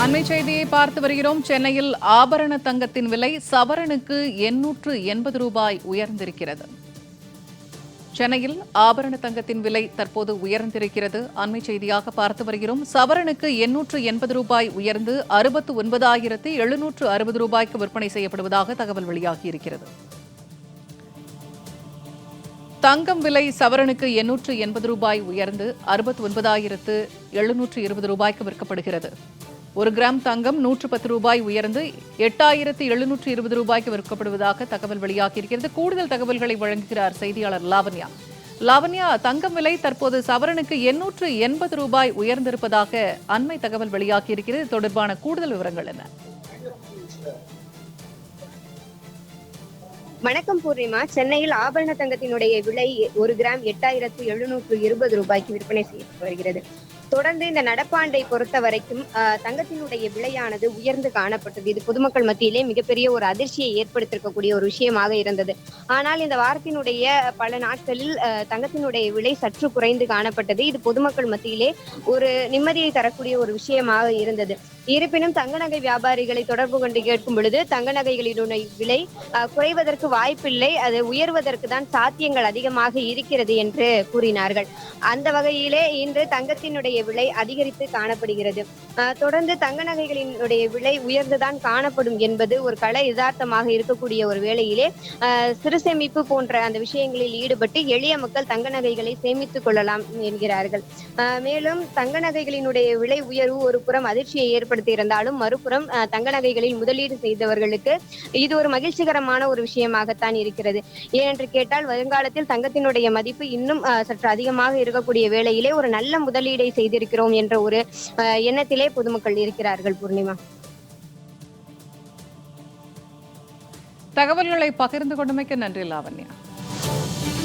அண்மை செய்தியை பார்த்து வருகிறோம். சென்னையில் ஆபரண தங்கத்தின் விலை சவரனுக்கு எண்ணூற்று எண்பது ரூபாய் உயர்ந்திருக்கிறது. சென்னையில் ஆபரண தங்கத்தின் விலை தற்போது உயர்ந்திருக்கிறது. அண்மை செய்தியாக பார்த்து வருகிறோம். சவரனுக்கு எண்ணூற்று எண்பது ரூபாய் உயர்ந்து அறுபத்து ஒன்பதாயிரத்து எழுநூற்று அறுபது ரூபாய்க்கு விற்பனை செய்யப்படுவதாக தகவல் வெளியாகியிருக்கிறது தங்கம் விலை சவரனுக்கு எண்ணூற்று எண்பது ரூபாய் உயர்ந்து அறுபத்தி ஒன்பதாயிரத்து எழுநூற்று இருபது ரூபாய்க்கு விற்கப்படுகிறது. ஒரு கிராம் தங்கம் நூற்று பத்து ரூபாய் உயர்ந்து எட்டாயிரத்து எழுநூற்று இருபது ரூபாய்க்கு விற்கப்படுவதாக தகவல் வெளியாகியிருக்கிறது. கூடுதல் தகவல்களை வழங்குகிறார் செய்தியாளர் லாவண்யா. லாவண்யா தங்கம் விலை தற்போது சவரனுக்கு எண்ணூற்று எண்பது ரூபாய் உயர்ந்திருப்பதாக அண்மை தகவல் வெளியாகியிருக்கிறது. தொடர்பான கூடுதல் விவரங்கள் என்ன? வணக்கம் பூர்ணிமா. சென்னையில் ஆபரண தங்கத்தினுடைய விலை ஒரு கிராம் எட்டாயிரத்து எழுநூற்று இருபது ரூபாய்க்கு விற்பனை செய்யப்பட்டு வருகிறது. தொடர்ந்து இந்த நடப்பாண்டை பொறுத்த வரைக்கும் தங்கத்தினுடைய விலையானது உயர்ந்து காணப்பட்டது. இது பொதுமக்கள் மத்தியிலே மிகப்பெரிய ஒரு அதிர்ச்சியை ஏற்படுத்திருக்கக்கூடிய ஒரு விஷயமாக இருந்தது. ஆனால் இந்த வாரத்தினுடைய பல நாட்களில் தங்கத்தினுடைய விலை சற்று குறைந்து காணப்பட்டது. இது பொதுமக்கள் மத்தியிலே ஒரு நிம்மதியை தரக்கூடிய ஒரு விஷயமாக இருந்தது. இருப்பினும் தங்க நகை வியாபாரிகளை தொடர்பு கொண்டு கேட்கும் பொழுது தங்க நகைகளினுடைய விலை குறைவதற்கு வாய்ப்பில்லை. அது உயர்வதற்கு தான் சாத்தியங்கள் அதிகமாக இருக்கிறது என்று கூறினார்கள். அந்த வகையிலே இன்று தங்கத்தினுடைய விலை அதிகரித்து காணப்படுகிறது. தொடர்ந்து தங்க நகைகளினுடைய விலை உயர்ந்துதான் காணப்படும் என்பது ஒரு கலை யதார்த்தமாக இருக்கக்கூடிய ஒரு வேளையிலே ஆஹ், சிறு சேமிப்பு போன்ற அந்த விஷயங்களில் ஈடுபட்டு எளிய மக்கள் தங்க நகைகளை சேமித்துக் கொள்ளலாம் என்கிறார்கள். ஆஹ், மேலும் தங்க நகைகளினுடைய விலை உயர்வு ஒரு புறம் அதிர்ச்சியை ஏற்படுத்தி இருந்தாலும் மறுபுறம் தங்க நகைகளில் முதலீடு செய்தவர்களுக்கு இது ஒரு மகிழ்ச்சிகரமான ஒரு விஷயமாகத்தான் இருக்கிறது. ஏனென்று கேட்டால் வருங்காலத்தில் தங்கத்தினுடைய மதிப்பு இன்னும் ஆஹ், சற்று அதிகமாக இருக்கக்கூடிய வேளையிலே ஒரு நல்ல முதலீடை செய்திருக்கிறோம் என்ற ஒரு எண்ணத்திலே பொதுமக்கள் இருக்கிறார்கள் பூர்ணிமா. தகவல்களை பகிர்ந்து கொண்டமைக்கு நன்றி லாவண்யா.